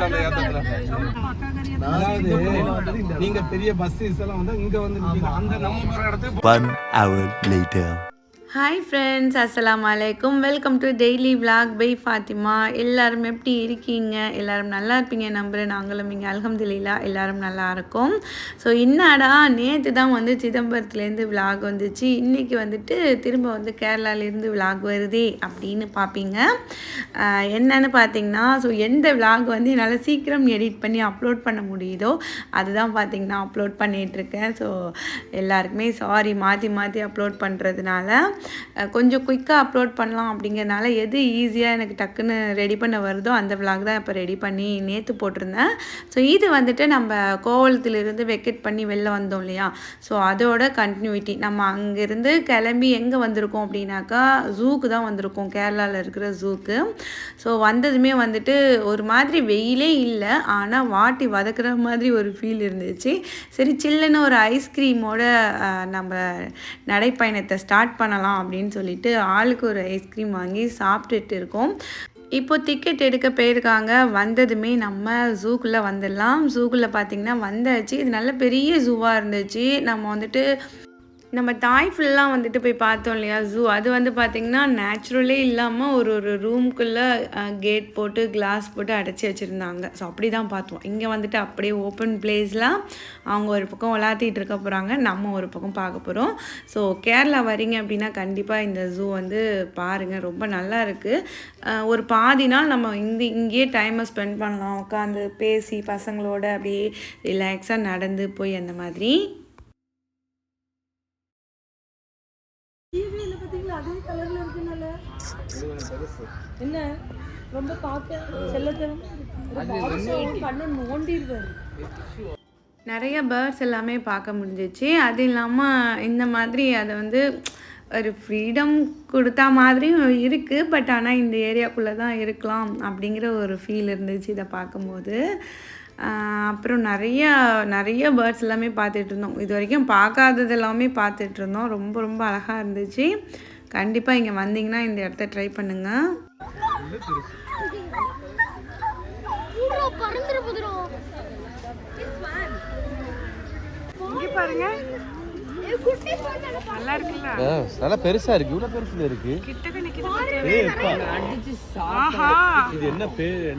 அந்த ஏத்தத்துல அதாவது நீங்க பெரிய பஸ் எல்லாம் வந்து இங்க வந்து. அந்த நம்ம போற இடத்துக்கு One hour later. Hi friends அஸ்லாம் அலைக்கும் welcome to daily vlog by Fathima எல்லோரும் எப்படி இருக்கீங்க? எல்லோரும் நல்லா இருப்பீங்க நம்புகிறேன் நாங்களும் இங்கே அல்ஹம்துலில்லா எல்லோரும் நல்லா இருக்கோம். ஸோ என்னடா நேற்று தான் வந்து சிதம்பரத்துலேருந்து விளாக் வந்துச்சு. இன்றைக்கி வந்துட்டு திரும்ப வந்து கேரளாலேருந்து விளாக் வருதே அப்படின்னு பார்ப்பீங்க என்னன்னு பார்த்தீங்கன்னா ஸோ எந்த விளாக் வந்து என்னால் சீக்கிரம் எடிட் பண்ணி அப்லோட் பண்ண முடியுதோ அதுதான் பார்த்தீங்கன்னா அப்லோட் பண்ணிகிட்ருக்கேன் ஸோ எல்லாருக்குமே சாரி மாற்றி மாற்றி அப்லோட் பண்ணுறதுனால கொஞ்சம் குயிக்காக அப்லோட் பண்ணலாம் அப்படிங்கிறனால எது ஈஸியாக எனக்கு டக்குன்னு ரெடி பண்ண வருதோ அந்த விளாக் தான் இப்போ ரெடி பண்ணி நேற்று போட்டிருந்தேன். ஸோ இது வந்துட்டு நம்ம கோவலத்திலிருந்து வெக்கெட் பண்ணி வெளில வந்தோம் இல்லையா? ஸோ அதோட கண்டினியூட்டி நம்ம அங்கேருந்து கிளம்பி எங்கே வந்திருக்கோம் அப்படின்னாக்கா ஜூக்கு தான் வந்திருக்கோம். கேரளாவில் இருக்கிற ஜூக்கு ஸோ வந்ததுமே வந்துட்டு ஒரு மாதிரி வெயிலே இல்லை. ஆனால் வாட்டி வதக்குற மாதிரி ஒரு ஃபீல் இருந்துச்சு. சரி சில்லுன்னு ஒரு ஐஸ்கிரீமோட நம்ம நடைப்பயணத்தை ஸ்டார்ட் பண்ணலாம் அப்படின்னு சொல்லிட்டு ஆளுக்கு ஒரு ஐஸ்கிரீம் வாங்கி சாப்பிட்டுட்டு இருக்கோம். இப்போ டிக்கெட் எடுக்க போயிருக்காங்க. வந்ததுமே நம்ம ஜூக்குள்ளே வந்துடலாம். ஜூக்குள்ளே பார்த்தீங்கன்னா வந்தாச்சு. இது நல்ல பெரிய ஜூவாக இருந்துச்சு. நம்ம வந்துட்டு நம்ம தாய் ஃபுல்லாக வந்துட்டு போய் பார்த்தோம் இல்லையா ஜூ அது வந்து பார்த்திங்கன்னா நேச்சுரலே இல்லாமல் ஒரு ஒரு ரூம்குள்ளே கேட் போட்டு கிளாஸ் போட்டு அடைச்சி வச்சுருந்தாங்க. ஸோ அப்படி தான் பார்த்தோம். இங்கே வந்துட்டு அப்படியே ஓப்பன் பிளேஸில் அவங்க ஒரு பக்கம் விளாத்திட்டு இருக்க போகிறாங்க நம்ம ஒரு பக்கம் பார்க்க போகிறோம் ஸோ கேரளா வரீங்க அப்படின்னா கண்டிப்பாக இந்த ஜூ வந்து பாருங்கள் ரொம்ப நல்லா இருக்குது ஒரு பாதி நாள் நம்ம இந்த இங்கேயே டைமை ஸ்பெண்ட் பண்ணலாம். உட்காந்து பேசி பசங்களோட அப்படியே ரிலாக்ஸாக நடந்து போய் அந்த மாதிரி டிவியில் பார்த்தீங்களா அதே கலரில் இருக்குனால. என்ன? ரொம்ப பார்க்க செல்லத்தனம். கண்ணை நோண்டிடுவார். நிறைய பேர்ட்ஸ் எல்லாமே பார்க்க முடிஞ்சிச்சு. அது இல்லாமல் இந்த மாதிரி அதை வந்து ஒரு ஃப்ரீடம் கொடுத்தா மாதிரியும் இருக்குது பட் ஆனால் இந்த ஏரியாக்குள்ளே தான் இருக்கலாம் அப்படிங்கிற ஒரு ஃபீல் இருந்துச்சு இதை பார்க்கும்போது. அப்புறம் நிறைய நிறைய பேர்ட்ஸ் எல்லாமே பார்த்துட்டு இருந்தோம் இது வரைக்கும் பார்க்காதது எல்லாமே பார்த்துட்டு இருந்தோம் ரொம்ப ரொம்ப அழகாக இருந்துச்சு. கண்டிப்பாக இங்கே வந்தீங்கன்னா இந்த இடத்த ட்ரை பண்ணுங்கள் நல்லா பெருசா இருக்கு. இவ்வளவு பெருசுல இருக்கு. இது என்ன பேர்?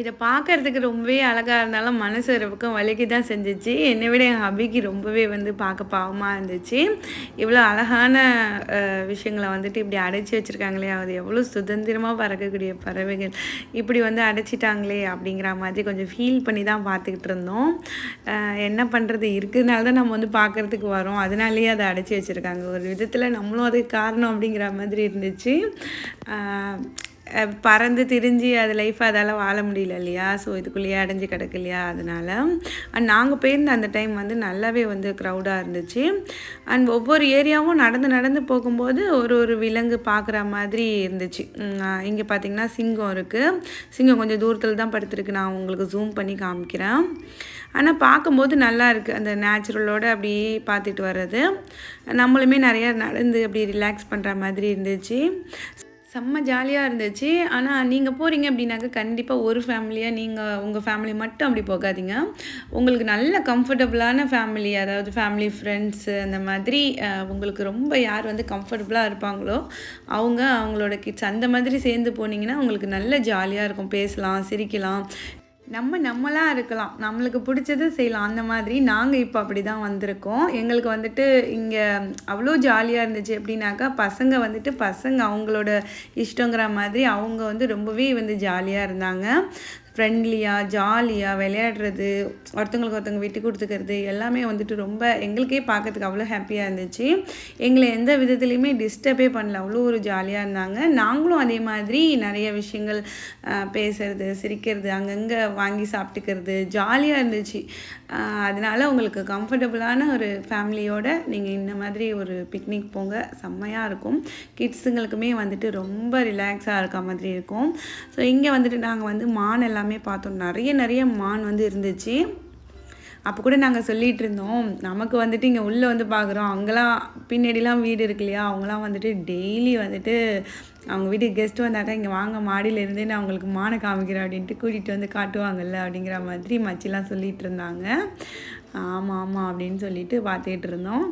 இதை பார்க்கறதுக்கு ரொம்பவே அழகாக இருந்தாலும் மனசு ஒரு பக்கம் வலிக்கு தான் செஞ்சிச்சு. என்னை விட என் ஹபிக்கு ரொம்பவே வந்து பார்க்க பாவமாக இருந்துச்சு. இவ்வளோ அழகான விஷயங்களை வந்துட்டு இப்படி அடைச்சி வச்சுருக்காங்களே அது எவ்வளோ சுதந்திரமாக பறக்கக்கூடிய பறவைகள். இப்படி வந்து அடைச்சிட்டாங்களே அப்படிங்கிற மாதிரி கொஞ்சம் ஃபீல் பண்ணி தான் பார்த்துக்கிட்டு இருந்தோம் என்ன பண்ணுறது இருக்கிறதுனால தான் நம்ம வந்து பார்க்குறதுக்கு வரோம். அதனாலேயே அதை அடைச்சி வச்சுருக்காங்க. ஒரு விதத்தில் நம்மளும் அதுக்கு காரணம் அப்படிங்கிற மாதிரி இருந்துச்சு. பறந்து திரிஞ்சு அது லைஃப்பை அதால் வாழ முடியல இல்லையா? ஸோ இதுக்குள்ளேயே அடைஞ்சு கிடக்கு இல்லையா? அதனால் அண்ட் நாங்கள் போயிருந்த அந்த டைம் வந்து நல்லாவே வந்து க்ரௌடாக இருந்துச்சு. அண்ட் ஒவ்வொரு ஏரியாவும் நடந்து நடந்து போகும்போது ஒரு ஒரு விலங்கு பார்க்குற மாதிரி இருந்துச்சு. இங்கே பார்த்தீங்கன்னா சிங்கம் இருக்குது சிங்கம் கொஞ்சம் தூரத்தில் தான் படுத்துருக்கு. நான் உங்களுக்கு ஜூம் பண்ணி காமிக்கிறேன். ஆனால் பார்க்கும்போது நல்லா இருக்குது அந்த நேச்சுரலோட அப்படியே பார்த்துட்டு வர்றது. நம்மளுமே நிறையா நடந்து அப்படி ரிலாக்ஸ் பண்ணுற மாதிரி இருந்துச்சு. செம்ம ஜாலியாக இருந்துச்சு. ஆனால் நீங்கள் போகிறீங்க அப்படின்னாக்க கண்டிப்பாக ஒரு ஃபேமிலியாக நீங்கள் உங்கள் ஃபேமிலி மட்டும் அப்படி போகாதீங்க. உங்களுக்கு நல்ல கம்ஃபர்டபுளான ஃபேமிலி அதாவது ஃபேமிலி ஃப்ரெண்ட்ஸு அந்த மாதிரி உங்களுக்கு ரொம்ப யார் வந்து கம்ஃபர்டபுளாக இருப்பாங்களோ அவங்க அவங்களோட கிட்ஸ் அந்த மாதிரி சேர்ந்து போனீங்கன்னா உங்களுக்கு நல்ல ஜாலியாக இருக்கும். பேசலாம் சிரிக்கலாம். நம்ம நம்மளாக இருக்கலாம். நம்மளுக்கு பிடிச்சதை செய்யலாம். அந்த மாதிரி நாங்கள் இப்போ அப்படி தான் வந்திருக்கோம். எங்களுக்கு வந்துட்டு இங்கே அவ்வளோ ஜாலியாக இருந்துச்சு எப்படின்னாக்கா பசங்க வந்துட்டு பசங்க அவங்களோட இஷ்டங்கிற மாதிரி அவங்க வந்து ரொம்பவே வந்து ஜாலியாக இருந்தாங்க. ஃப்ரெண்ட்லியாக ஜாலியாக விளையாடுறது ஒருத்தங்களுக்கு ஒருத்தவங்க விட்டு கொடுத்துக்கிறது எல்லாமே வந்துட்டு ரொம்ப எங்களுக்கே பார்க்கறதுக்கு அவ்வளோ ஹாப்பியாக இருந்துச்சு. எங்களை எந்த விதத்துலையுமே டிஸ்டர்பே பண்ணல. அவ்வளோ ஒரு ஜாலியாக இருந்தாங்க. நாங்களும் அதே மாதிரி நிறைய விஷயங்கள் பேசுறது சிரிக்கிறது அங்கங்கே வாங்கி சாப்பிட்டுக்கிறது ஜாலியாக இருந்துச்சு. அதனால் அதனால உங்களுக்கு கம்ஃபர்டபுளான ஒரு ஃபேமிலியோட நீங்கள் இந்த மாதிரி ஒரு பிக்னிக் போங்க. செம்மையாக இருக்கும். கிட்ஸுங்களுக்குமே வந்துட்டு ரொம்ப ரிலாக்ஸாக இருக்க மாதிரி இருக்கும். ஸோ இங்கே வந்துட்டு நாங்கள் வந்து மான் எல்லாம் எல்லாமே பார்த்தோம். நிறைய நிறைய மான் வந்து இருந்துச்சு. அப்போ கூட நாங்கள் சொல்லிகிட்டு இருந்தோம் நமக்கு வந்துட்டு இங்கே உள்ளே வந்து பார்க்குறோம் அங்கெல்லாம் பின்னாடிலாம் வீடு இருக்கு இல்லையா? அவங்களாம் வந்துட்டு டெய்லி வந்துட்டு அவங்க வீட்டுக்கு கெஸ்ட் வந்தாக்கா இங்கே வாங்க மாடியிலேருந்தே நான் அவங்களுக்கு மானை காமிக்கிறேன் அப்படின்ட்டு கூட்டிகிட்டு வந்து காட்டுவாங்கல்ல அப்படிங்கிற மாதிரி மச்சிலாம் சொல்லிகிட்டு இருந்தாங்க. ஆமாம் ஆமாம் அப்படின்னு சொல்லிட்டு பார்த்துக்கிட்டு இருந்தோம்.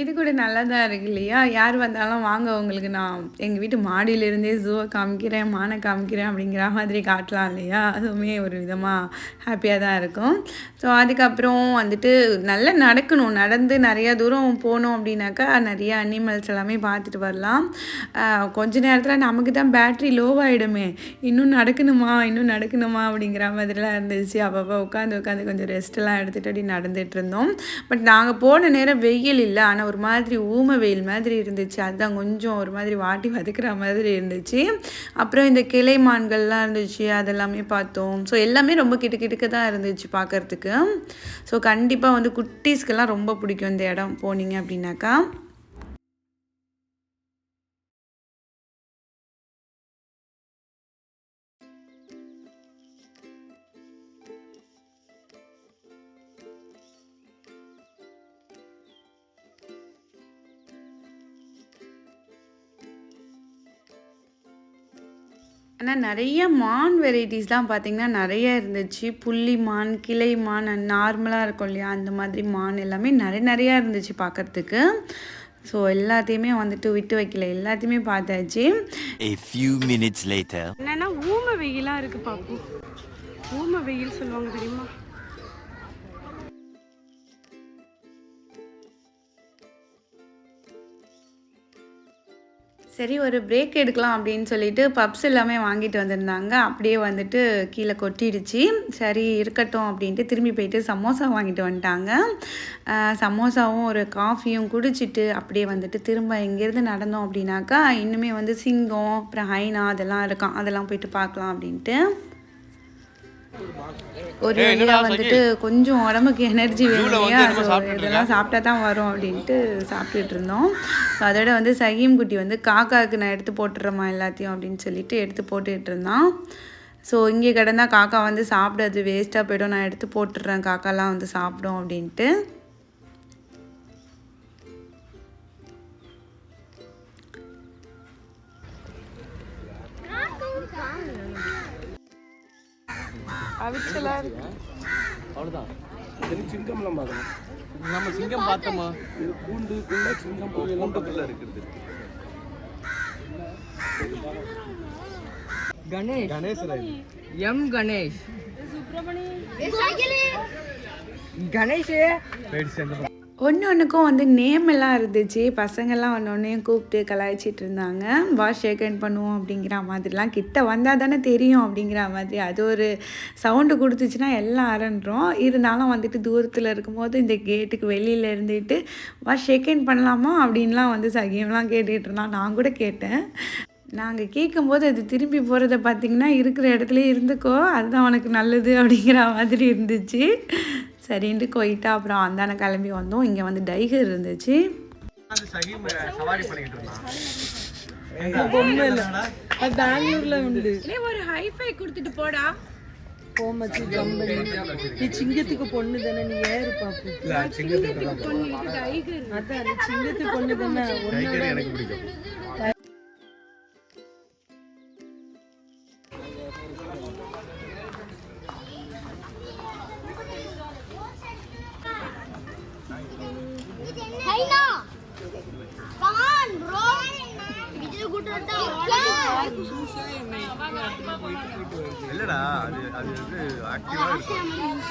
இது கூட நல்லா தான் இருக்கு இல்லையா? யார் வந்தாலும் வாங்க உங்களுக்கு நான் எங்கள் வீட்டு மாடியிலேருந்தே ஜூவை காமிக்கிறேன் மானை காமிக்கிறேன் அப்படிங்கிற மாதிரி காட்டலாம் இல்லையா? அதுவுமே ஒரு விதமாக ஹாப்பியாக தான் இருக்கும். ஸோ அதுக்கப்புறம் வந்துட்டு நல்லா நடக்கணும். நடந்து நிறையா தூரம் போனோம் அப்படின்னாக்கா நிறைய அனிமல்ஸ் எல்லாமே பார்த்துட்டு வரலாம். கொஞ்ச நேரத்தில் நமக்கு தான் பேட்ரி லோவாகிடுமே இன்னும் நடக்கணுமா? இன்னும் நடக்கணுமா? அப்படிங்கிற மாதிரிலாம் இருந்துச்சு. அப்பப்போ உட்காந்து உட்காந்து கொஞ்சம் ரெஸ்ட்டெல்லாம் எடுத்துகிட்டு அப்படி நடந்துகிட்ருந்தோம் இருந்தோம். பட் நாங்கள் போன நேரம் வெயில் இல்லை. ஆனால் ஒரு மாதிரி ஊம வெயில் மாதிரி இருந்துச்சு. அதுதான் கொஞ்சம் ஒரு மாதிரி வாட்டி வதக்குற மாதிரி இருந்துச்சு. அப்புறம் இந்த கிளை மான்கள்லாம் இருந்துச்சு. அதெல்லாமே பார்த்தோம். ஸோ எல்லாமே ரொம்ப கிட்ட கிட்டக்க தான் இருந்துச்சு பார்க்கறதுக்கு. ஸோ கண்டிப்பாக வந்து குட்டீஸ்க்கெல்லாம் ரொம்ப பிடிக்கும் இந்த இடம் போனீங்க அப்படின்னாக்கா. ஆனால் நிறைய மான் வெரைட்டிஸ்லாம் பார்த்திங்கன்னா நிறைய இருந்துச்சு. புள்ளி மான் கிளை மான் நார்மலாக இருக்கும் இல்லையா அந்த மாதிரி மான் எல்லாமே நிறைய நிறையா இருந்துச்சு பார்க்கறதுக்கு ஸோ எல்லாத்தையுமே வந்துட்டு விட்டு வைக்கல. எல்லாத்தையுமே பார்த்தாச்சு. என்னன்னா ஊம வெயிலா இருக்கு பாப்பு ஊம வெயில் சொல்லுவாங்க தெரியுமா? சரி ஒரு பிரேக் எடுக்கலாம் அப்படின்னு சொல்லிட்டு பப்ஸ் எல்லாமே வாங்கிட்டு வந்திருந்தாங்க. அப்படியே வந்துட்டு கீழே கொட்டிடுச்சு. சரி இருக்கட்டும் அப்படின்ட்டு திரும்பி போயிட்டு சமோசா வாங்கிட்டு வந்துட்டாங்க. சமோசாவும் ஒரு காஃபியும் குடிச்சிட்டு அப்படியே வந்துட்டு திரும்ப இங்கேருந்து நடந்தோம் அப்படின்னாக்கா இன்னுமே வந்து சிங்கம் அப்புறம் ஹைனா அதெல்லாம் இருக்கான் அதெல்லாம் போயிட்டு பார்க்கலாம் அப்படின்ட்டு. ஒரு வழியா வந்துட்டு கொஞ்சம் உடம்புக்கு எனர்ஜி வேணும் இல்லையா? ஸோ இதெல்லாம் சாப்பிட்டா தான் வரும் அப்படின்ட்டு சாப்பிட்டுட்டு இருந்தோம் அதோட வந்து சகீம் குட்டி வந்து காக்காவுக்கு நான் எடுத்து போட்டுறேம்மா எல்லாத்தையும் அப்படின்னு சொல்லிட்டு எடுத்து போட்டுட்டு இருந்தான் ஸோ இங்கே கிடந்தா காக்கா வந்து சாப்பிடாது வேஸ்ட்டாக போய்டும். நான் எடுத்து போட்டுடுறேன் காக்காலாம் வந்து சாப்பிடும் அப்படின்ட்டு. அவிச்சலா இருக்கு. அவ்வளவுதான். இது சிங்கம்லாம் பார்க்கணும் நம்ம சிங்கம் பார்த்தோமா? இது பூண்டு குள்ள சிங்கம் கூண்டுக்குள்ள இருக்குது. கணேஷ். கணேஷ் எம் கணேஷ். சுப்பிரமணி கணேஷ். ஒன்று ஒன்றுக்கும் வந்து நேம் எல்லாம் இருந்துச்சு. பசங்கள்லாம் ஒன்று ஒன்றையும் கூப்பிட்டு கலாய்ச்சிட்டு இருந்தாங்க. வா ஷேக்கன் பண்ணுவோம் அப்படிங்கிற மாதிரிலாம் கிட்ட வந்தால் தானே தெரியும் அப்படிங்கிற மாதிரி. அது ஒரு சவுண்டு கொடுத்துச்சுன்னா எல்லாம் அரண்டுறோம் இருந்தாலும் வந்துட்டு தூரத்தில் இருக்கும்போது இந்த கேட்டுக்கு வெளியில் இருந்துட்டு வா ஷேக்கன் பண்ணலாமா? அப்படின்லாம் வந்து சகியம்லாம் கேட்டுக்கிட்டு இருந்தான். நான் கூட கேட்டேன். நாங்கள் கேட்கும்போது அது திரும்பி போகிறத பார்த்தீங்கன்னா இருக்கிற இடத்துல இருந்துக்கோ. அதுதான் உனக்கு நல்லது அப்படிங்கிற மாதிரி இருந்துச்சு. சரின்ட்டு கொயிட்டா அப்புறம் அந்தான கிளம்பி வந்தோம். இங்க வந்து டைகர் இருந்துச்சு. பெங்களூர்ல உண்டு. ஒரு ஹைஃபை கொடுத்துட்டு போடா. போமச்சு சிங்கத்துக்கு பொண்ணு தானே நீ ஏறு பாப்பு அதான் சிங்கத்துக்கு பொண்ணு தானே. இல்லடா அது அது வந்து ஆக்டிவா இருக்கும்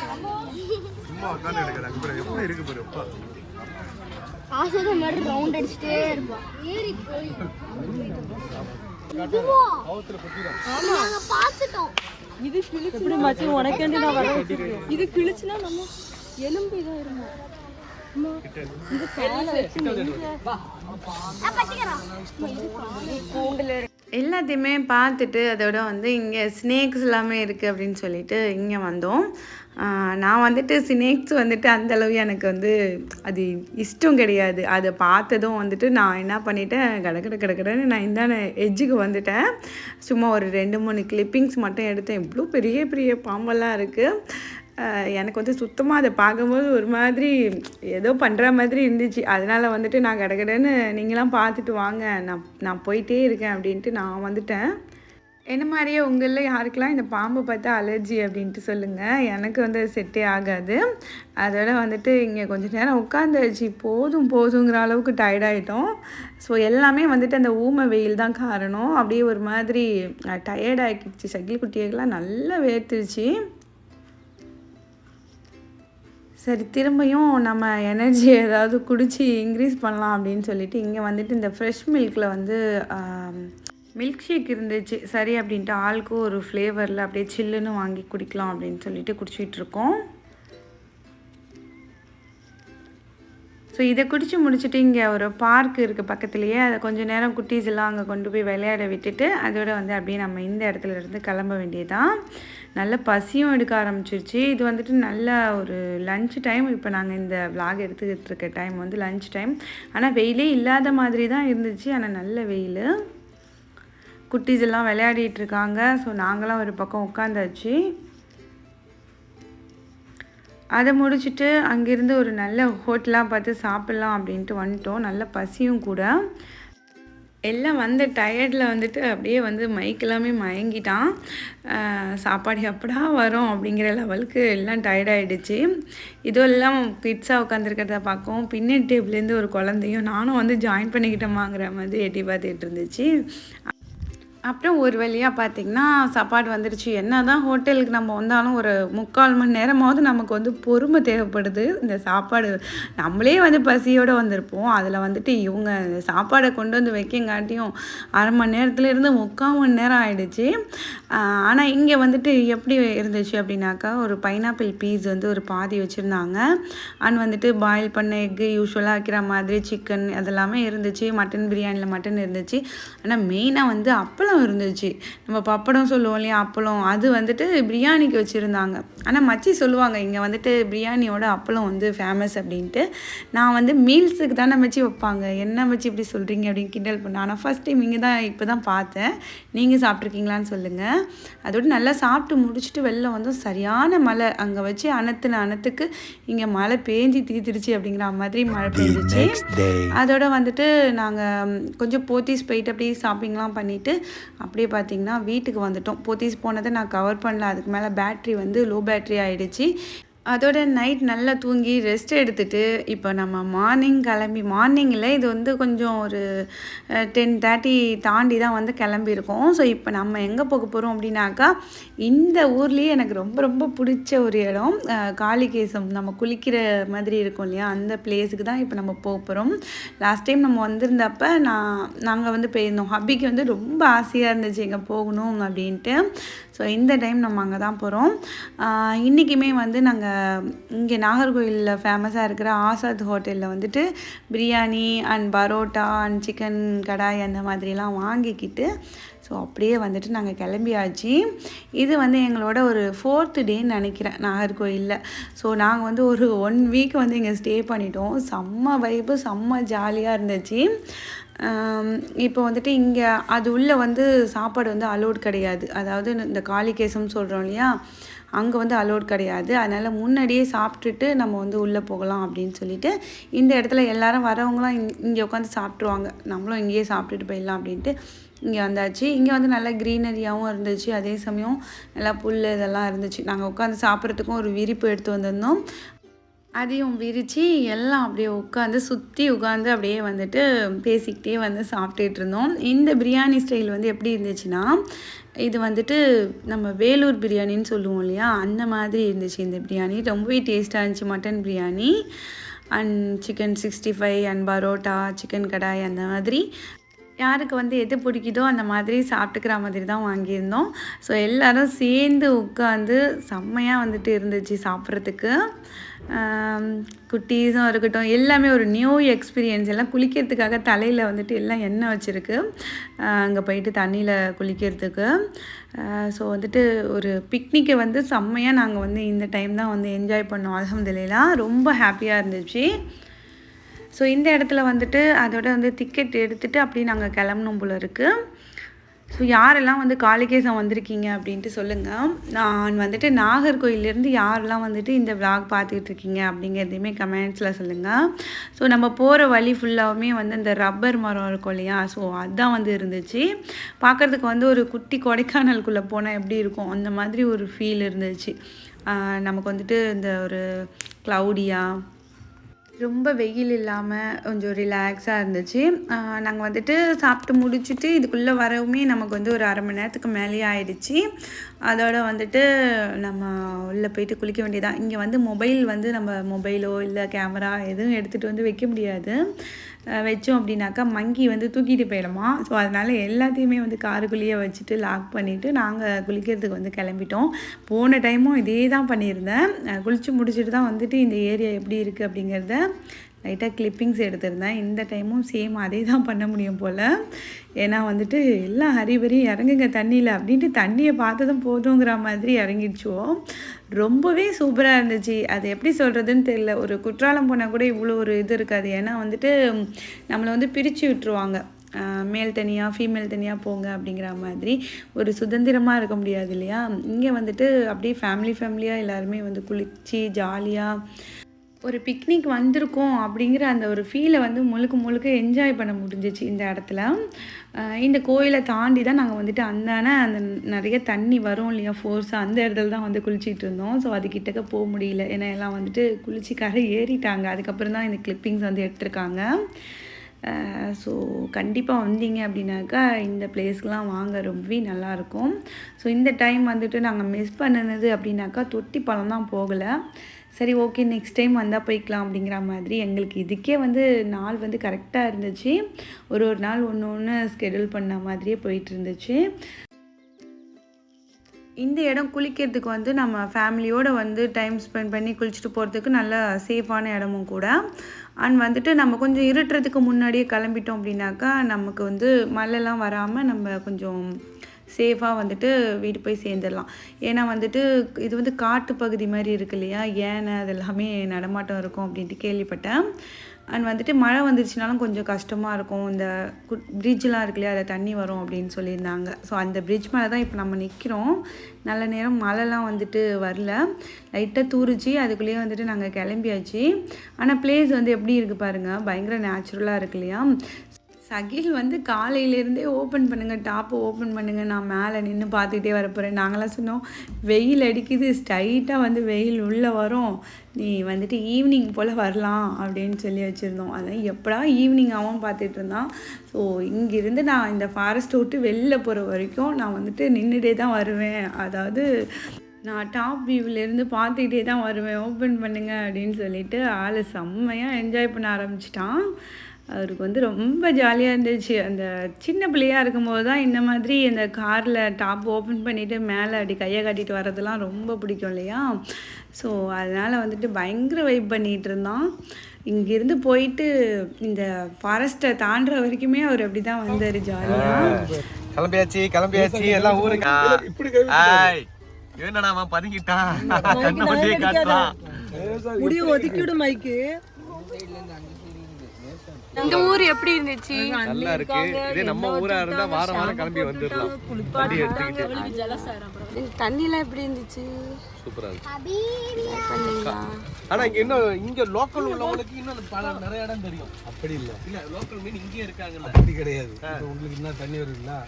சும்மா உட்காந்து எடுக்கிறாங்க பாரு எப்படி இருக்கு பாரு எப்பா. ஆசை மாதிரி ரவுண்ட் அடிச்சுட்டே இருப்பான் ஏறி போய். இது கிழிச்சு எப்படி மச்சி உனக்கேண்டி நான் வர வச்சிருக்கேன்? இது கிழிச்சுனா நம்ம எலும்பு இதான் இருமா? எல்லாத்தையுமே பார்த்துட்டு அதோட வந்து இங்கே ஸ்னேக்ஸ் எல்லாமே இருக்குது அப்படின்னு சொல்லிட்டு இங்கே வந்தோம். நான் வந்துட்டு ஸ்னேக்ஸ் வந்துட்டு அந்தளவு எனக்கு வந்து அது இஷ்டம் கிடையாது. அதை பார்த்ததும் வந்துட்டு நான் என்ன பண்ணிட்டேன் கடக்கட கடக்கடன்னு நான் இந்தான எட்ஜுக்கு வந்துட்டேன். சும்மா ஒரு ரெண்டு மூணு கிளிப்பிங்ஸ் மட்டும் எடுத்தேன். இவ்வளோ பெரிய பெரிய பாம்பெல்லாம் இருக்குது எனக்கு வந்து சுத்தமாக அதை பார்க்கும்போது ஒரு மாதிரி ஏதோ பண்ணுற மாதிரி இருந்துச்சு. அதனால் வந்துட்டு நான் கடகடன்னு நீங்களாம் பார்த்துட்டு வாங்க. நான் நான் போயிட்டே இருக்கேன் அப்படின்ட்டு நான் வந்துட்டேன். என்ன மாதிரியே உங்களில் யாருக்கெல்லாம் இந்த பாம்பை பார்த்தா அலர்ஜி அப்படின்ட்டு சொல்லுங்கள் எனக்கு வந்து அது செட்டே ஆகாது. அதோட வந்துட்டு இங்கே கொஞ்ச நேரம் உட்காந்துருச்சு போதும் போதுங்கிற அளவுக்கு டயர்டாயிட்டோம் ஸோ எல்லாமே வந்துட்டு அந்த ஊமை வெயில் தான் காரணம். அப்படியே ஒரு மாதிரி டயர்டாகிடுச்சு சகில் குட்டியெல்லாம் நல்லா வேர்த்துருச்சு. சரி திரும்பியும் நம்ம எனர்ஜி ஏதாவது குடித்து இன்க்ரீஸ் பண்ணலாம் அப்படின்னு சொல்லிட்டு இங்கே வந்துட்டு இந்த ஃப்ரெஷ் மில்கில் வந்து மில்க் ஷேக் இருந்துச்சு. சரி அப்படின்ட்டு ஆளுக்கும் ஒரு ஃப்ளேவரில் அப்படியே சில்லுன்னு வாங்கி குடிக்கலாம் அப்படின்னு சொல்லிட்டு குடிச்சிட்டு ஸோ இதை குடித்து முடிச்சுட்டு இங்கே ஒரு பார்க் இருக்குது பக்கத்துலேயே அதை கொஞ்சம் நேரம் குட்டீஸ் எல்லாம் அங்கே கொண்டு போய் விளையாட விட்டுட்டு அதோட வந்து அப்படியே நம்ம இந்த இடத்துல இருந்து கிளம்ப வேண்டியதான் நல்ல பசியும் எடுக்க ஆரம்பிச்சிருச்சு. இது வந்துட்டு நல்ல ஒரு லஞ்ச் டைம் இப்போ நாங்கள் இந்த விளாக் எடுத்துக்கிட்டு இருக்க டைம் வந்து லஞ்ச் டைம் ஆனால் வெயிலே இல்லாத மாதிரி தான் இருந்துச்சு. ஆனால் நல்ல வெயில். குட்டீஸ் எல்லாம் விளையாடிட்டு இருக்காங்க. ஸோ நாங்களாம் ஒரு பக்கம் உட்காந்தாச்சு. அதை முடிச்சுட்டு அங்கேருந்து ஒரு நல்ல ஹோட்டலாக பார்த்து சாப்பிட்லாம் அப்படின்ட்டு வந்துட்டோம். நல்ல பசியும் கூட. எல்லாம் வந்த டயர்டில் வந்துட்டு அப்படியே வந்து மைக் எல்லாமே மயங்கிட்டான். சாப்பாடு எப்படா வரும் அப்படிங்கிற லெவலுக்கு எல்லாம் டயர்டாயிடுச்சு இதெல்லாம் கிட்ஸாக உட்காந்துருக்கிறத பார்க்கவும் பின்னட் டேபிள்லேருந்து ஒரு குழந்தையும் நானும் வந்து ஜாயின் பண்ணிக்கிட்டோமாங்கிற மாதிரி எட்டி பார்த்துட்டு இருந்துச்சு. அப்புறம் ஒரு வழியாக பார்த்திங்கன்னா சாப்பாடு வந்துடுச்சு என்ன தான் ஹோட்டலுக்கு நம்ம வந்தாலும் ஒரு முக்கால் மணி நேரமாவது நமக்கு வந்து பொறுமை தேவைப்படுது. இந்த சாப்பாடு நம்மளே வந்து பசியோடு வந்திருப்போம். அதில் வந்துட்டு இவங்க சாப்பாடை கொண்டு வந்து வைக்கங்காட்டியும் அரை மணி நேரத்துலேருந்து முக்கால் மணி நேரம் ஆயிடுச்சு. ஆனால் இங்கே வந்துட்டு எப்படி இருந்துச்சு அப்படின்னாக்கா ஒரு பைனாப்பிள் பீஸ் வந்து ஒரு பாதி வச்சுருந்தாங்க. அண்ட் வந்துட்டு பாயில் பண்ண எக்கு யூஸ்வலாக வைக்கிற மாதிரி சிக்கன் அதெல்லாமே இருந்துச்சு. மட்டன் பிரியாணியில் மட்டன் இருந்துச்சு. ஆனால் மெயினாக வந்து அப்பளம் இருந்துச்சு. நம்ம பப்படம் சொல்லுவோம் இல்லையா அப்பளம். அது வந்துட்டு பிரியாணிக்கு வச்சுருந்தாங்க. ஆனால் மச்சி சொல்லுவாங்க இங்கே வந்துட்டு பிரியாணியோட அப்பளம் வந்து ஃபேமஸ் அப்படின்ட்டு. நான் வந்து மீல்ஸுக்கு தானே மச்சி வைப்பாங்க. என்ன மச்சி இப்படி சொல்கிறீங்க அப்படின்னு கிண்டல் பண்ணேன். ஆனால் ஃபஸ்ட் டைம் இங்கே தான் இப்போ தான் பார்த்தேன். நீங்கள் சாப்பிட்ருக்கீங்களான்னு சொல்லுங்கள் அதோட நல்லா சாப்பிட்டு முடிச்சுட்டு வெளில வந்தோம். சரியான மழை. அங்கே வச்சு அனத்துன அனத்துக்கு இங்கே மழை பேஞ்சி தீத்துடுச்சு அப்படிங்கிற மாதிரி மழை பெஞ்சிச்சு. அதோட வந்துட்டு நாங்கள் கொஞ்சம் போத்தீஸ் போயிட்டு அப்படியே ஷாப்பிங்லாம் பண்ணிவிட்டு அப்படியே பார்த்தீங்கன்னா வீட்டுக்கு வந்துட்டோம். போத்தீஸ் போனதை நான் கவர் பண்ணல. அதுக்கு மேலே பேட்ரி வந்து லோ பேட்ரி ஆகிடுச்சு அதோட நைட் நல்லா தூங்கி ரெஸ்ட் எடுத்துட்டு இப்போ நம்ம மார்னிங் கிளம்பி மார்னிங்கில் இது வந்து கொஞ்சம் ஒரு டென் தேர்ட்டி தாண்டி தான் வந்து கிளம்பியிருக்கோம். ஸோ இப்போ நம்ம எங்கே போக போகிறோம் அப்படின்னாக்கா இந்த ஊர்லேயே எனக்கு ரொம்ப ரொம்ப பிடிச்ச ஒரு இடம். காளிகேசம். நம்ம குளிக்கிற மாதிரி இருக்கும் இல்லையா? அந்த பிளேஸுக்கு தான் இப்போ நம்ம போக போகிறோம் லாஸ்ட் டைம் நம்ம வந்திருந்தப்ப நான் நாங்கள் வந்து போயிருந்தோம். ஹப்பிக்கு வந்து ரொம்ப ஆசையாக இருந்துச்சு எங்கே போகணும் அப்படின்ட்டு. ஸோ இந்த டைம் நம்ம அங்கே தான் போகிறோம் இன்றைக்குமே வந்து நாங்கள் இங்கே நாகர்கோயிலில் ஃபேமஸாக இருக்கிற ஆசாத் ஹோட்டலில் வந்துட்டு biryani and parotta and chicken kadai அந்த மாதிரிலாம் வாங்கிக்கிட்டு ஸோ அப்படியே வந்துட்டு நாங்கள் கிளம்பியாச்சு. இது வந்து எங்களோட ஒரு ஃபோர்த்து டேன்னு நினைக்கிறேன் நாகர்கோயிலில். ஸோ நாங்கள் வந்து ஒரு ஒன் வீக் வந்து இங்கே ஸ்டே பண்ணிட்டோம். செம்ம வைப்பு செம்ம ஜாலியாக இருந்துச்சு. இப்போ வந்துட்டு இங்கே அது உள்ளே வந்து சாப்பாடு வந்து அலோட் கிடையாது. அதாவது இந்த காளிகேசம் சொல்கிறோம் இல்லையா? அங்கே வந்து அலோட் கிடையாது. அதனால் முன்னாடியே சாப்பிட்டுட்டு நம்ம வந்து உள்ளே போகலாம் அப்படின்னு சொல்லிட்டு இந்த இடத்துல எல்லாரும் வரவங்களாம் இங்கே உட்காந்து சாப்பிட்ருவாங்க நம்மளும் இங்கேயே சாப்பிட்டுட்டு போயிடலாம் அப்படின்ட்டு இங்கே வந்தாச்சு. இங்கே வந்து நல்லா க்ரீனரியாகவும் இருந்துச்சு. அதே சமயம் நல்லா புல் இதெல்லாம் இருந்துச்சு. நாங்கள் உட்காந்து சாப்பிட்றதுக்கும் ஒரு விரிப்பு எடுத்து வந்திருந்தோம். அதையும் விரித்து எல்லாம் அப்படியே உட்காந்து சுற்றி உட்காந்து அப்படியே வந்துட்டு பேசிக்கிட்டே வந்து சாப்பிட்டுட்டு இருந்தோம். இந்த பிரியாணி ஸ்டைல் வந்து எப்படி இருந்துச்சுன்னா இது வந்துட்டு நம்ம வேலூர் பிரியாணின்னு சொல்லுவோம் இல்லையா? அந்த மாதிரி இருந்துச்சு இந்த பிரியாணி. ரொம்பவே டேஸ்ட்டாக இருந்துச்சு. Mutton biryani and chicken sixty five and parotta chicken kadai அந்த மாதிரி. யாருக்கு வந்து எது பிடிக்குதோ அந்த மாதிரி சாப்பிட்டுக்கிற மாதிரி தான் வாங்கியிருந்தோம். ஸோ எல்லோரும் சேர்ந்து உட்காந்து செம்மையாக வந்துட்டு இருந்துச்சு சாப்பிட்றதுக்கு. குட்டீஸும் இருக்கட்டும் எல்லாமே ஒரு நியூ எக்ஸ்பீரியன்ஸ் எல்லாம் குளிக்கிறதுக்காக தலையில் வந்துட்டு எல்லாம் எண்ணெய் வச்சுருக்கு. அங்கே போயிட்டு தண்ணியில் குளிக்கிறதுக்கு. ஸோ வந்துட்டு ஒரு பிக்னிக்கை வந்து செம்மையாக நாங்கள் வந்து இந்த டைம் தான் வந்து என்ஜாய் பண்ணோம். அலமதுலாம் ரொம்ப ஹாப்பியாக இருந்துச்சு. ஸோ இந்த இடத்துல வந்துட்டு அதோட வந்து டிக்கெட் எடுத்துகிட்டு அப்படியே நாங்கள் கிளம்பணும் போல இருக்குது ஸோ யாரெல்லாம் வந்து காளிகேசம் வந்திருக்கீங்க அப்படின்ட்டு சொல்லுங்கள் நான் வந்துட்டு நாகர்கோயிலேருந்து யாரெல்லாம் வந்துட்டு இந்த விளாக் பார்த்துக்கிட்டு இருக்கீங்க அப்படிங்கிறதையுமே கமெண்ட்ஸில் சொல்லுங்கள் ஸோ நம்ம போகிற வழி ஃபுல்லாகவுமே வந்து இந்த ரப்பர் மரம் இருக்கும் இல்லையா? ஸோ அதுதான் வந்து இருந்துச்சு. பார்க்குறதுக்கு வந்து ஒரு குட்டி கொடைக்கானலுக்குள்ளே போனால் எப்படி இருக்கும்? அந்த மாதிரி ஒரு ஃபீல் இருந்துச்சு. நமக்கு வந்துட்டு இந்த ஒரு க்ளவுடியாக ரொம்ப வெயில் இல்லாமல் கொஞ்சம் ரிலாக்ஸாக இருந்துச்சு. நாங்கள் வந்துட்டு சாப்பிட்டு முடிச்சுட்டு இதுக்குள்ளே வரவுமே நமக்கு வந்து ஒரு அரை மணி நேரத்துக்கு மேலேயே ஆயிடுச்சு. அதோட வந்துட்டு நம்ம உள்ளே போயிட்டு குளிக்க வேண்டியதான் இங்கே வந்து மொபைல் வந்து நம்ம மொபைலோ இல்லை கேமரா எதுவும் எடுத்துகிட்டு வந்து வைக்க முடியாது. வச்சோம் அப்படின்னாக்கா மங்கி வந்து தூக்கிட்டு போயிடுமா. ஸோ அதனால் எல்லாத்தையுமே வந்து காருக்குள்ளேயே வச்சுட்டு லாக் பண்ணிவிட்டு நாங்கள் குளிக்கிறதுக்கு வந்து கிளம்பிட்டோம். போன டைமும் இதே தான் பண்ணியிருந்தேன். குளித்து முடிச்சுட்டு தான் வந்துட்டு இந்த ஏரியா எப்படி இருக்குது அப்படிங்கிறத லைட்டாக கிளிப்பிங்ஸ் எடுத்திருந்தேன். இந்த டைமும் சேம் அதே தான் பண்ண முடியும் போல். ஏன்னா வந்துட்டு எல்லாம் ஹரிபரி இறங்குங்க தண்ணியில் அப்படின்ட்டு தண்ணியை பார்த்ததும் போதுங்கிற மாதிரி இறங்கிடுச்சுவோம் ரொம்பவே சூப்பராக இருந்துச்சு. அது எப்படி சொல்கிறதுன்னு தெரியல. ஒரு குற்றாலம் போனால் கூட இவ்வளோ ஒரு இது இருக்காது. ஏன்னா வந்துட்டு நம்மளை வந்து பிரித்து விட்டுருவாங்க. மேல் தனியாக ஃபீமேல் தனியாக போங்க அப்படிங்கிற மாதிரி. ஒரு சுதந்திரமாக இருக்க முடியாது இல்லையா? இங்கே வந்துட்டு அப்படியே ஃபேமிலி ஃபேமிலியாக எல்லாருமே வந்து குளிச்சு ஜாலியாக ஒரு பிக்னிக் வந்திருக்கோம் அப்படிங்கிற அந்த ஒரு ஃபீலை வந்து முழுக்க முழுக்க என்ஜாய் பண்ண முடிஞ்சிச்சு இந்த இடத்துல. இந்த கோயிலை தாண்டி தான் நாங்கள் வந்துட்டு அந்தான அந்த நிறைய தண்ணி வரும் இல்லையா? ஃபோர்ஸாக அந்த இடத்துல தான் வந்து குளிச்சிட்டு இருந்தோம். ஸோ அது கிட்டக்க போக முடியல. ஏன்னா எல்லாம் வந்துட்டு குளிச்சிக்காக ஏறிட்டாங்க. அதுக்கப்புறம் தான் இந்த கிளிப்பிங்ஸ் வந்து எடுத்திருக்காங்க. ஸோ கண்டிப்பாக வந்தீங்க அப்படின்னாக்கா இந்த பிளேஸ்க்கெலாம் வாங்க ரொம்பவே நல்லாயிருக்கும் ஸோ இந்த டைம் வந்துட்டு நாங்கள் மிஸ் பண்ணினது அப்படின்னாக்கா தொட்டி பழம் தான் போகலை. சரி ஓகே நெக்ஸ்ட் டைம் வந்தால் போய்க்கலாம் அப்படிங்கிற மாதிரி எங்களுக்கு இதுக்கே வந்து நாள் வந்து கரெக்டாக இருந்துச்சு. ஒரு ஒரு நாள் ஒன்று ஒன்று ஸ்கெடியூல் பண்ண மாதிரியே போயிட்டு இருந்துச்சு. இந்த இடம் குளிக்கிறதுக்கு வந்து நம்ம ஃபேமிலியோடு வந்து டைம் ஸ்பெண்ட் பண்ணி குளிச்சுட்டு போகிறதுக்கு நல்ல சேஃபான இடமும் கூட. அண்ட் வந்துட்டு நம்ம கொஞ்சம் இருட்டுறதுக்கு முன்னாடியே கிளம்பிட்டோம் அப்படின்னாக்கா நமக்கு வந்து மழைலாம் வராமல் நம்ம கொஞ்சம் சேஃபாக வந்துட்டு வீடு போய் சேர்ந்துடலாம். ஏன்னா வந்துட்டு இது வந்து காட்டு பகுதி மாதிரி இருக்கு இல்லையா? ஏனை அது எல்லாமே நடமாட்டம் இருக்கும் அப்படின்ட்டு கேள்விப்பட்டேன். அண்ட் வந்துட்டு மழை வந்துருச்சுனாலும் கொஞ்சம் கஷ்டமாக இருக்கும். இந்த குட் பிரிட்ஜெலாம் இருக்கு இல்லையா? அதில் தண்ணி வரும் அப்படின்னு சொல்லியிருந்தாங்க. ஸோ அந்த பிரிட்ஜ் மேலே தான் இப்போ நம்ம நிற்கிறோம் நல்ல நேரம் மழைலாம் வந்துட்டு வரல. லைட்டாக தூரிச்சு அதுக்குள்ளேயே வந்துட்டு நாங்கள் கிளம்பியாச்சு. ஆனால் பிளேஸ் வந்து எப்படி இருக்குது பாருங்கள் பயங்கர நேச்சுரலாக இருக்கு இல்லையா? சகில் வந்து காலையிலேருந்தே ஓப்பன் பண்ணுங்கள் டாப்பை ஓப்பன் பண்ணுங்கள் நான் மேலே நின்று பார்த்துக்கிட்டே வர போகிறேன் நாங்களாம் சொன்னோம் வெயில் அடிக்குது ஸ்ட்ரைட்டாக வந்து வெயில் உள்ளே வரும். நீ வந்துட்டு ஈவினிங் போல் வரலாம் அப்படின்னு சொல்லி வச்சுருந்தோம். அதான் எப்படா ஈவினிங் அவன் பார்த்துட்டு இருந்தான். ஸோ இங்கேருந்து நான் இந்த ஃபாரஸ்ட் விட்டு வெளில போகிற வரைக்கும் நான் வந்துட்டு நின்றுட்டே தான் வருவேன். அதாவது நான் டாப் வியூவிலேருந்து பார்த்துக்கிட்டே தான் வருவேன். ஓப்பன் பண்ணுங்கள் அப்படின்னு சொல்லிட்டு ஆள் செம்மையாக என்ஜாய் பண்ண ஆரம்பிச்சிட்டான். அவருக்கு வந்து ரொம்ப ஜாலியாக இருந்துச்சு. அந்த சின்ன பிள்ளையா இருக்கும்போது தான் இந்த மாதிரி இந்த காரில் டாப் ஓப்பன் பண்ணிவிட்டு மேலே அப்படி கையை காட்டிட்டு வர்றதெல்லாம் ரொம்ப பிடிக்கும் இல்லையா? ஸோ அதனால் வந்துட்டு பயங்கர வைப் பண்ணிகிட்டு இருந்தான். இங்கேருந்து போயிட்டு இந்த ஃபாரஸ்ட்டை தாண்டுற வரைக்குமே அவர் அப்படி தான் வந்தார் ஜாலியாக கிளம்பியாச்சு கிளம்பியாச்சு. எல்லாம் ஊருக்கு என்னடா பதுங்கிட்டான் கண்ணை மட்டும் காட்டுறான். முடிய ஒதுக்கிவிடு மைக்கு இந்த ஊர் எப்படி இருந்துச்சு? நல்லா இருக்கு. இதே நம்ம ஊரா இருந்தா வாரம் வாரம் கிளம்பி வந்துடலாம். வண்டி எடுத்துக்கிட்டு. தண்ணிலாம் எப்படி இருந்துச்சு? சூப்பரா இருக்கு. ஆனா இங்க இன்னும் இங்க லோக்கல் உள்ளவங்களுக்கு இன்னும் பல நிறைய இடம் தெரியும். அப்படி இல்ல. இல்ல லோக்கல் மீன் இங்கே இருக்காங்கல்ல. அப்படி கிடையாது. உங்களுக்கு என்ன தண்ணி வருதுங்களா?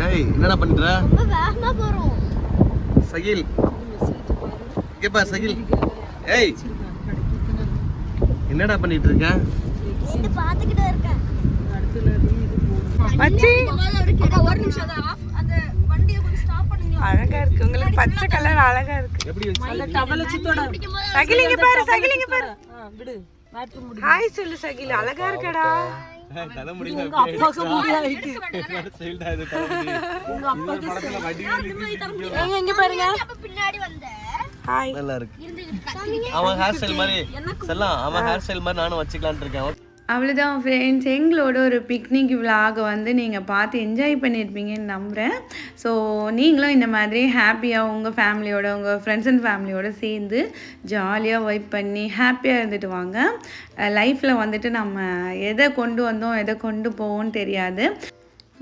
டேய் என்னடா பண்ற? ரொம்ப வேகமா போறோம். சகில். இங்க பாரு சகில். ஏய். என்னடா பண்ணிட்டு இருக்க இது பாத்துக்கிட்டே இருக்கேன். ஒரு நிமிஷம் அந்த வண்டியை கொஞ்சம் ஸ்டாப் பண்ணுங்க அழகா இருக்கு. உங்களுக்கு பச்சை கலர் அழகா இருக்கு. எப்படி அந்த டபல சித்தோட சகிலிங்க பாரு சகிலிங்க பாரு. ஆ, விடு. ஹாய் சொல்லு சகில். அழகா இருக்கடா. எங்க பாருங்க. அப்ப பின்னாடி வந்த? ஹாய் நல்லா இருக்கு. அவன் ஹேர் ஸ்டைல் மாதிரி. செல்லாம் அவன் ஹேர் ஸ்டைல் மாதிரி நானும் வச்சுக்கலாம்னு இருக்கேன். அவ்வளோதான் ஃப்ரெண்ட்ஸ் எங்களோட ஒரு பிக்னிக் விலாக வந்து நீங்கள் பார்த்து என்ஜாய் பண்ணியிருப்பீங்கன்னு நம்புகிறேன் ஸோ நீங்களும் இந்த மாதிரி ஹாப்பியாக உங்கள் ஃபேமிலியோட உங்கள் ஃப்ரெண்ட்ஸ் அண்ட் ஃபேமிலியோட சேர்ந்து ஜாலியாக வைப் பண்ணி ஹாப்பியாக இருந்துட்டு வாங்க. லைஃப்பில் வந்துட்டு நம்ம எதை கொண்டு வந்தோம் எதை கொண்டு போவோம்னு தெரியாது.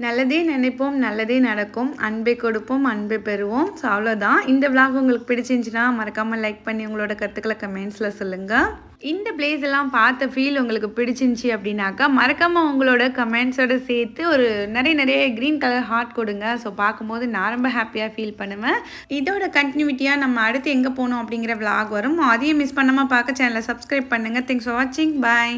நல்லதே நினைப்போம் நல்லதே நடக்கும். அன்பை கொடுப்போம் அன்பை பெறுவோம். ஸோ அவ்வளோதான் இந்த விளாக் உங்களுக்கு பிடிச்சிருந்துச்சுன்னா மறக்காமல் லைக் பண்ணி உங்களோட கருத்துக்களை கமெண்ட்ஸில் சொல்லுங்கள் இந்த பிளேஸ் எல்லாம் பார்த்த ஃபீல் உங்களுக்கு பிடிச்சிருந்துச்சி அப்படின்னாக்கா மறக்காமல் உங்களோட கமெண்ட்ஸோட சேர்த்து ஒரு நிறைய நிறைய க்ரீன் கலர் ஹார்ட் கொடுங்க. ஸோ பார்க்கும்போது நான் ரொம்ப ஹாப்பியாக ஃபீல் பண்ணுவேன். இதோட கண்டினியூட்டியாக நம்ம அடுத்து எங்கே போகணும் அப்படிங்கிற விளாக் வரும். அதையும் மிஸ் பண்ணாமல் பார்க்க சேனலை சப்ஸ்கிரைப் பண்ணுங்கள் தேங்க்ஸ் ஃபார் வாட்சிங் பாய்